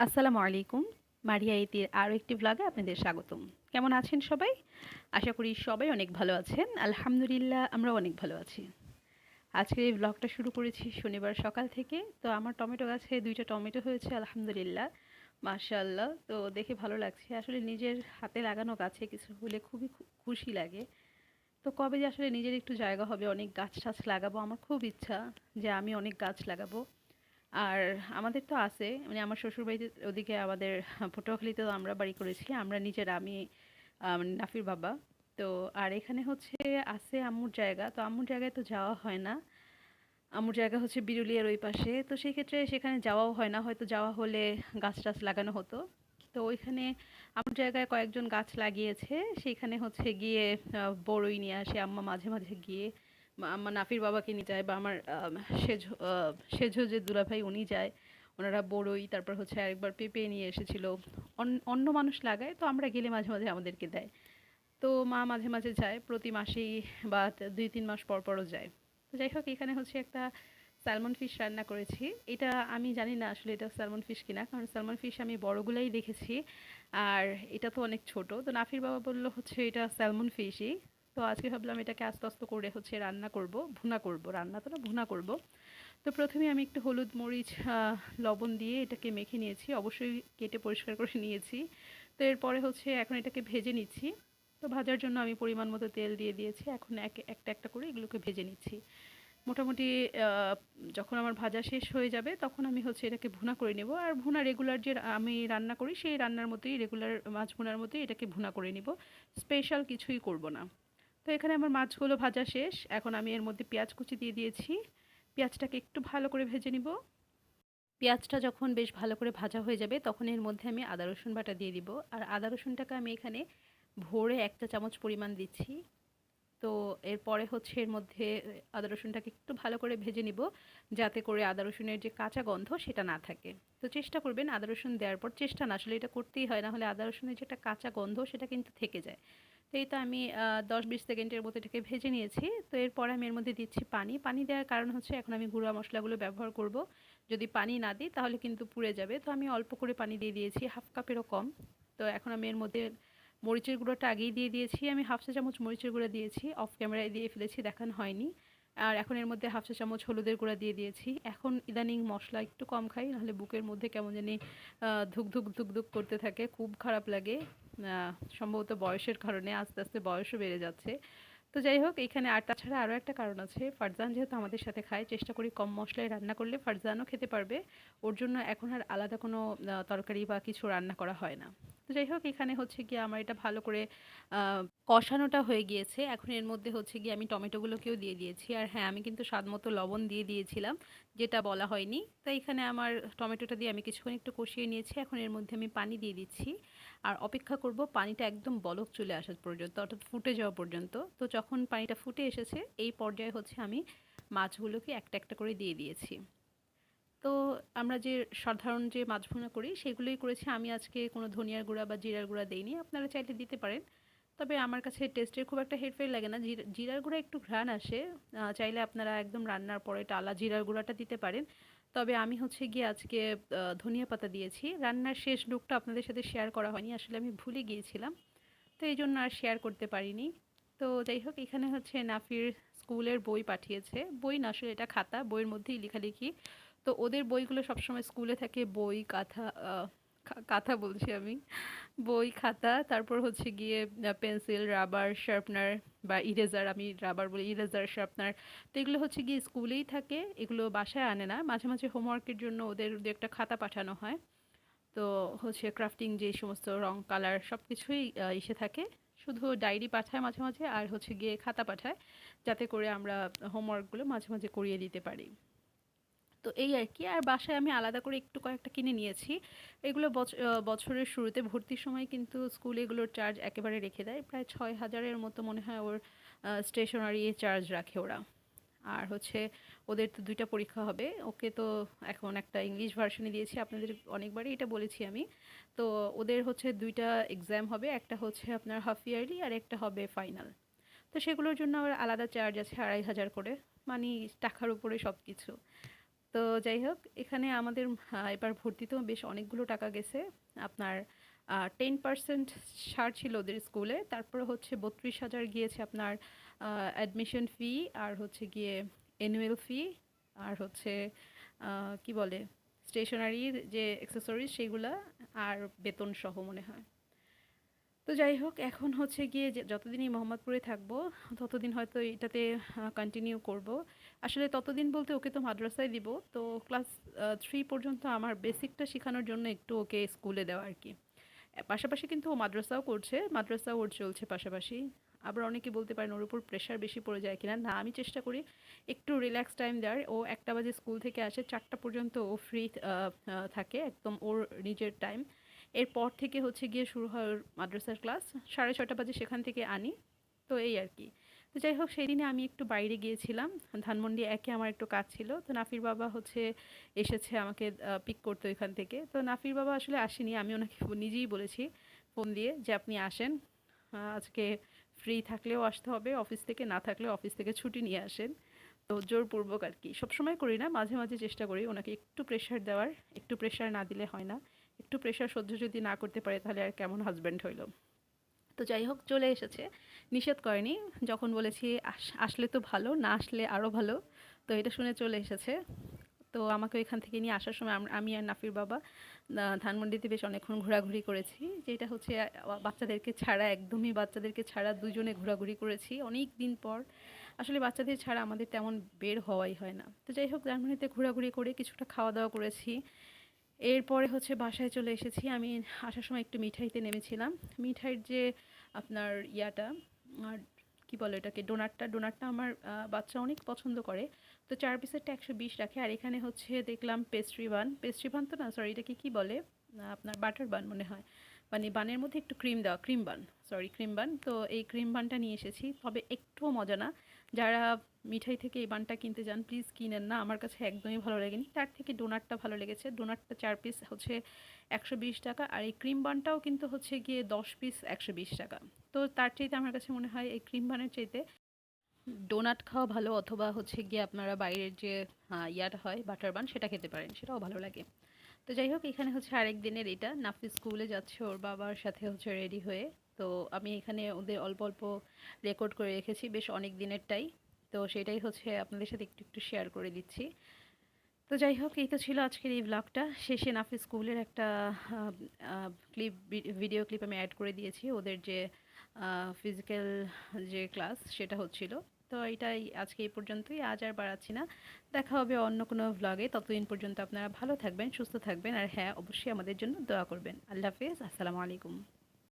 আসসালামু আলাইকুম। মারিয়া ইতির আরও একটি ব্লগে আপনাদের স্বাগতম। কেমন আছেন সবাই? আশা করি সবাই অনেক ভালো আছেন। আলহামদুলিল্লাহ আমরা অনেক ভালো আছি। আজকের এই ব্লগটা শুরু করেছি শনিবার সকাল থেকে। তো আমার টমেটো গাছে দুইটা টমেটো হয়েছে, আলহামদুলিল্লাহ। মাশাআল্লাহ, তো দেখে ভালো লাগছে। আসলে নিজের হাতে লাগানো গাছে কিছু হলে খুবই খুশি লাগে। তো কবে যে আসলে নিজের একটু জায়গা হবে, অনেক গাছ টাছ লাগাবো, আমার খুব ইচ্ছা যে আমি অনেক গাছ লাগাবো। আর আমাদের তো আছে মানে আমার শ্বশুরবাড়িতে ওদিকে আমাদের পটুয়াখালীতে আমরা বাড়ি করেছি, আমরা নিজেরা, আমি মানে নাফির বাবা। তো আর এখানে হচ্ছে, আছে আম্মুর জায়গা, তো আম্মুর জায়গায় তো যাওয়া হয় না। আম্মুর জায়গা হচ্ছে বিরুলিয়ার ওই পাশে, তো সেই ক্ষেত্রে সেখানে যাওয়াও হয় না, হয়তো যাওয়া হলে গাছ টাছ লাগানো হতো। তো ওইখানে আম্মুর জায়গায় কয়েকজন গাছ লাগিয়েছে, সেইখানে হচ্ছে গিয়ে বড়ই নিয়ে আসে আম্মা মাঝে মাঝে গিয়ে। আমার নাফির বাবাকে নিয়ে যায় বা আমার আম, সেজ সেজো যে দুলাভাই উনি যায় ওনারা বড়ই তারপর হচ্ছে আরেকবার পেঁপে নিয়ে এসেছিল। অন্য মানুষ লাগায় তো আমরা গেলে মাঝে মাঝে আমাদেরকে দেয়। তো মা মাঝে মাঝে যায় প্রতি মাসেই বা দুই তিন মাস পর পরও যায়। তো যাই হোক এখানে হচ্ছে একটা স্যালমন ফিশ রান্না করেছি। এটা আমি জানি না আসলে এটা স্যালমন ফিশ কিনা কারণ স্যালমন ফিশ আমি বড়গুলাই দেখেছি। আর এটা তো অনেক ছোট। তো নাফির বাবা বলল হচ্ছে এটা স্যালমন ফিশই। তো আজকে ভাবলাম এটাকে আস্তে আস্তে করে হচ্ছে রান্না করব, ভুনা করব, রান্না তো না, ভুনা করব। তো প্রথমে আমি একটু হলুদ মরিচ লবণ দিয়ে এটাকে মেখে নিয়েছি, অবশ্যই কেটে পরিষ্কার করে নিয়েছি। তো এরপরে হচ্ছে এখন এটাকে ভেজে নিচ্ছি। তো ভাজার জন্য আমি পরিমাণ মতো তেল দিয়ে দিয়েছি, এখন এক, একটা একটা করে এগুলোকে ভেজে নিচ্ছি। মোটামুটি যখন আমার ভাজা শেষ হয়ে যাবে তখন আমি হচ্ছে এটাকে ভুনা করে নেব। আর ভুনা রেগুলার যে আমি রান্না করি, সেই রান্নার মতোই রেগুলার মাছ ভুনার মতোই এটাকে ভুনা করে নিব। স্পেশাল কিছুই করব না। তো এখানে আমার মাছগুলো ভাজা শেষ। এখন আমি এর মধ্যে পেঁয়াজ কুচি দিয়ে দিয়েছি। পেঁয়াজটাকে একটু ভালো করে ভেজে নিব। পেঁয়াজটা যখন বেশ ভালো করে ভাজা হয়ে যাবে, তখন এর মধ্যে আমি আদা, রসুন বাটা দিয়ে দিব। আর আদা, রসুনটাকে আমি এখানে ভোরে একটা চামচ পরিমাণ দিচ্ছি। তো এরপরে হচ্ছে এর মধ্যে আদা, রসুনটাকে একটু ভালো করে ভেজে নিব, যাতে করে আদা, রসুনের যে কাঁচা গন্ধ সেটা না থাকে। তো চেষ্টা করবেন আদা, রসুন দেওয়ার পর। চেষ্টা না, আসলে এটা করতেই হয়, না হলে আদা, রসুনের যে একটা কাঁচা গন্ধ সেটা কিন্তু থেকে যায়। তো এই তো আমি দশ বিশ সেকেন্ডের মতো এটাকে ভেজে নিয়েছি। তো এরপর আমি এর মধ্যে দিচ্ছি পানি। পানি দেওয়ার কারণ হচ্ছে এখন আমি গুঁড়া মশলাগুলো ব্যবহার করব। যদি পানি না দিই তাহলে কিন্তু পুড়ে যাবে। তো আমি অল্প করে পানি দিয়ে দিয়েছি, হাফ কাপেরও কম। তো এখন আমি এর মধ্যে মরিচের গুঁড়োটা আগেই দিয়ে দিয়েছি। আমি হাফ চা চামচ মরিচের গুঁড়ো দিয়েছি। অফ ক্যামেরায় দিয়ে ফেলেছি, দেখানো হয়নি। আর এখন এর মধ্যে হাফ চা চামচ হলুদের গুঁড়া দিয়ে দিয়েছি। এখন ইদানিং মশলা একটু কম খাই, নাহলে বুকের মধ্যে কেমন জানি ধুক ধুক ধুক ধুক করতে থাকে, খুব খারাপ লাগে। সম্ভবত বয়সের কারণে আস্তে আস্তে বয়সও বেড়ে যাচ্ছে। তো যাই হোক, এখানে আর তাছাড়া আরও একটা কারণ আছে। ফারজান যেহেতু আমাদের সাথে খায়, চেষ্টা করি কম মশলায় রান্না করলে ফারজানও খেতে পারবে। ওর জন্য এখন আর আলাদা কোনো তরকারি বা কিছু রান্না করা হয় না। তো যাই হোক, এখানে হচ্ছে গিয়ে আমার এটা ভালো করে কষানোটা হয়ে গিয়েছে। এখন এর মধ্যে হচ্ছে গিয়ে আমি টমেটোগুলোকেও দিয়ে দিয়েছি। আর হ্যাঁ আমি কিন্তু স্বাদ মতো লবণ দিয়ে দিয়েছিলাম, যেটা বলা হয়নি। তো এখানে আমার টমেটোটা দিয়ে আমি কিছুক্ষণ একটু কষিয়ে নিয়েছি। এখন এর মধ্যে আমি পানি দিয়ে দিচ্ছি। আর অপেক্ষা করব পানিটা একদম বলক চলে আসা পর্যন্ত, অর্থাৎ ফুটে যাওয়া পর্যন্ত। তো যখন পানিটা ফুটে এসেছে, এই পর্যায়ে হচ্ছে আমি মাছগুলোকে একটা একটা করে দিয়ে দিয়েছি। তো আমরা যে সাধারণ যে মাছ করি, সেগুলোই করেছি। আমি আজকে কোনো ধনিয়ার গুঁড়া বা জিরার গুঁড়া দেইনি। আপনারা চাইলে দিতে পারেন। তবে আমার কাছে টেস্টের খুব একটা হেরফের লাগে না। জিরা- জিরার গুঁড়া একটু ঘ্রাণ আসে। চাইলে আপনারা একদম রান্নার পরে টালা জিরার গুঁড়াটা দিতে পারেন। তবে আমি হচ্ছে গিয়ে আজকে ধনিয়া পাতা দিয়েছি। রান্নার শেষ লুকটা আপনাদের সাথে শেয়ার করা হয়নি। আসলে আমি ভুলে গিয়েছিলাম। তো এই জন্য আর শেয়ার করতে পারিনি। তো যাই হোক, এখানে হচ্ছে নাফির স্কুলের বই পাঠিয়েছে। বই না, আসলে এটা খাতা। বইয়ের মধ্যেই লেখালেখি। তো ওদের বইগুলো সবসময় স্কুলে থাকে বই, কাঁথা কাঁথা বলছি আমি। বই, খাতা, তারপর হচ্ছে গিয়ে পেন্সিল, রাবার, শার্পনার বা ইরেজার, আমি রাবার বলি, ইরেজার, শার্পনার। তো এগুলো হচ্ছে গিয়ে স্কুলেই থাকে, এগুলো বাসায় আনে না। মাঝে মাঝে হোমওয়ার্কের জন্য ওদের দু একটা খাতা পাঠানো হয়। তো হচ্ছে ক্রাফটিং যে সমস্ত রং, কালার সব কিছুই এসে থাকে। শুধু ডায়েরি পাঠায় মাঝে মাঝে, আর হচ্ছে গিয়ে খাতা পাঠায়, যাতে করে আমরা হোমওয়ার্কগুলো মাঝে মাঝে করিয়ে দিতে পারি। তো এই আর কি। আর বাসায় আমি আলাদা করে একটু কয়েকটা কিনে নিয়েছি। এগুলো বছ- বছরের শুরুতে ভর্তির সময় কিন্তু স্কুলে এগুলোর চার্জ একেবারে রেখে দেয়। প্রায় ছয় হাজারের মতো মনে হয় ওর স্টেশনারি চার্জ রাখে ওরা। আর হচ্ছে ওদের তো দুইটা পরীক্ষা হবে। ওকে তো এখন একটা ইংলিশ ভার্সনে দিয়েছি। আপনাদের অনেকবারই এটা বলেছি আমি। তো ওদের হচ্ছে দুইটা এক্সাম হবে। একটা হচ্ছে আপনার হাফ ইয়ারলি আর একটা হবে ফাইনাল তো সেগুলোর জন্য আবার আলাদা চার্জ আছে আড়াই হাজার করে। মানে টাকার উপরে সব কিছু তো যাই হোক, এখানে আমাদের এবার ভর্তিতেও বেশ অনেকগুলো টাকা গেছে। আপনার টেন পার্সেন্ট ছাড় ছিল ওদের স্কুলে। তারপরে হচ্ছে বত্রিশ হাজার গিয়েছে আপনার অ্যাডমিশন ফি আর হচ্ছে গিয়ে অ্যানুয়াল ফি আর হচ্ছে কি বলে স্টেশনারির যে অ্যাক্সেসরিজ সেগুলা, আর বেতন সহ মনে হয়। তো যাই হোক, এখন হচ্ছে গিয়ে যতদিনই মোহাম্মদপুরে থাকব, ততদিন হয়তো এটাতে কন্টিনিউ করব। আসলে ততদিন বলতে ওকে তো মাদ্রাসায় দিব, তো ক্লাস থ্রি পর্যন্ত আমার বেসিকটা শেখানোর জন্য একটু ওকে স্কুলে দেওয়া আর কি। পাশাপাশি কিন্তু ও মাদ্রাসাও করছে, মাদ্রাসাও ওর চলছে পাশাপাশি। আবার অনেকে বলতে পারেন ওর উপর প্রেশার বেশি পড়ে যায় কিনা, না, আমি চেষ্টা করি একটু রিল্যাক্স টাইম দেওয়ার। ও একটা বাজে স্কুল থেকে আসে, চারটা পর্যন্ত ও ফ্রি থাকে, একদম ওর নিজের টাইম এরপর থেকে হচ্ছে গিয়ে শুরু হয় মাদ্রাসার ক্লাস। সাড়ে ছটা বাজে সেখান থেকে আনি। তো এই আর কি। তো যাই হোক সেই দিনে আমি একটু বাইরে গিয়েছিলাম। ধানমন্ডি একে আমার একটু কাজ ছিল। তো নাফির বাবা হচ্ছে এসেছে আমাকে পিক করতে ওইখান থেকে। তো নাফির বাবা আসলে আসেনি। আমি ওনাকে নিজেই বলেছি ফোন দিয়ে যে, আপনি আসেন। আজকে ফ্রি থাকলেও আসতে হবে। অফিস থেকে না থাকলেও অফিস থেকে ছুটি নিয়ে আসেন। তো জোরপূর্বক আর কি। সবসময় করি না, মাঝে মাঝে চেষ্টা করি ওনাকে একটু প্রেশার দেওয়ার। একটু প্রেশার না দিলে হয় না। একটু প্রেশার সহ্য যদি না করতে পারে, তাহলে আর কেমন হাজব্যান্ড হইল? তো যাই হোক চলে এসেছে। নিষেধ করেনি। যখন বলেছি, আস- আসলে তো ভালো, না আসলে আরও ভালো। তো এটা শুনে চলে এসেছে। তো আমাকে ওইখান থেকে নিয়ে আসার সময় আমি আর নাফির বাবা ধানমন্ডিতে বেশ অনেকক্ষণ ঘোরাঘুরি করেছি। যেটা হচ্ছে বাচ্চাদেরকে ছাড়া, একদমই বাচ্চাদেরকে ছাড়া দুজনে ঘোরাঘুরি করেছি অনেক দিন পর। আসলে বাচ্চাদের ছাড়া আমাদের তেমন বের হওয়াই হয় না। তো যাই হোক ধানমন্ডিতে ঘোরাঘুরি করে কিছুটা খাওয়া দাওয়া করেছি। এরপরে হচ্ছে বাসায় চলে এসেছি। আমি আসার সময় একটু মিঠাইতে নেমেছিলাম। মিঠাইয়ের যে আপনার ইয়াটা, আর কি বলে এটাকে ডোনাটটা ডোনাটটা আমার বাচ্চা অনেক পছন্দ করে। তো চার পিসেরটা একশো বিশ রাখে। আর এখানে হচ্ছে দেখলাম পেস্ট্রি বান পেস্ট্রি বান তো না সরি এটাকে কি বলে? আপনার বাটার বান মনে হয়। মানে বানের মধ্যে একটু ক্রিম দেওয়া cream bun sorry cream bun তো এই ক্রিম বানটা নিয়ে এসেছি। তবে একটুও মজা না। যারা মিঠাই থেকে এই বানটা কিনতে যান প্লিজ কিনেন না। আমার কাছে একদমই ভালো লাগেনি। তার থেকে ডোনাটটা ভালো লেগেছে। ডোনাটটা চার পিস হচ্ছে একশো বিশ টাকা। আর এই ক্রিম বানটাও কিন্তু হচ্ছে গিয়ে দশ পিস একশো বিশ টাকা। তো তার চাইতে আমার কাছে মনে হয় এই ক্রিম বানের চাইতে ডোনাট খাওয়া ভালো অথবা হচ্ছে গিয়ে আপনারা বাইরের যে ইয়াটা হয় বাটার বান সেটা খেতে পারেন। সেটাও ভালো লাগে। তো যাই হোক, এখানে হচ্ছে আরেক দিনের এটা। নাফিস স্কুলে যাচ্ছে ওর বাবার সাথে হচ্ছে রেডি হয়ে। তো আমি এখানে ওদের অল্প অল্প রেকর্ড করে রেখেছি, বেশ অনেক দিনেরটাই। তো সেটাই হচ্ছে আপনাদের সাথে একটু একটু শেয়ার করে দিচ্ছি। তো যাই হোক, এই তো ছিল আজকের এই ব্লগটা শেষে নাফিস স্কুলের একটা ক্লিপ ভিডিও ক্লিপ আমি অ্যাড করে দিয়েছি। ওদের যে ফিজিক্যাল যে ক্লাস সেটা হচ্ছিল। তো এটাই আজকে এই পর্যন্তই। আজ আর বাড়াচ্ছি না। দেখা হবে অন্য কোনো ভ্লগে ততদিন পর্যন্ত আপনারা ভালো থাকবেন, সুস্থ থাকবেন। আর হ্যাঁ অবশ্যই আমাদের জন্য দোয়া করবেন। আল্লাহ হাফেজ। আসসালামু আলাইকুম।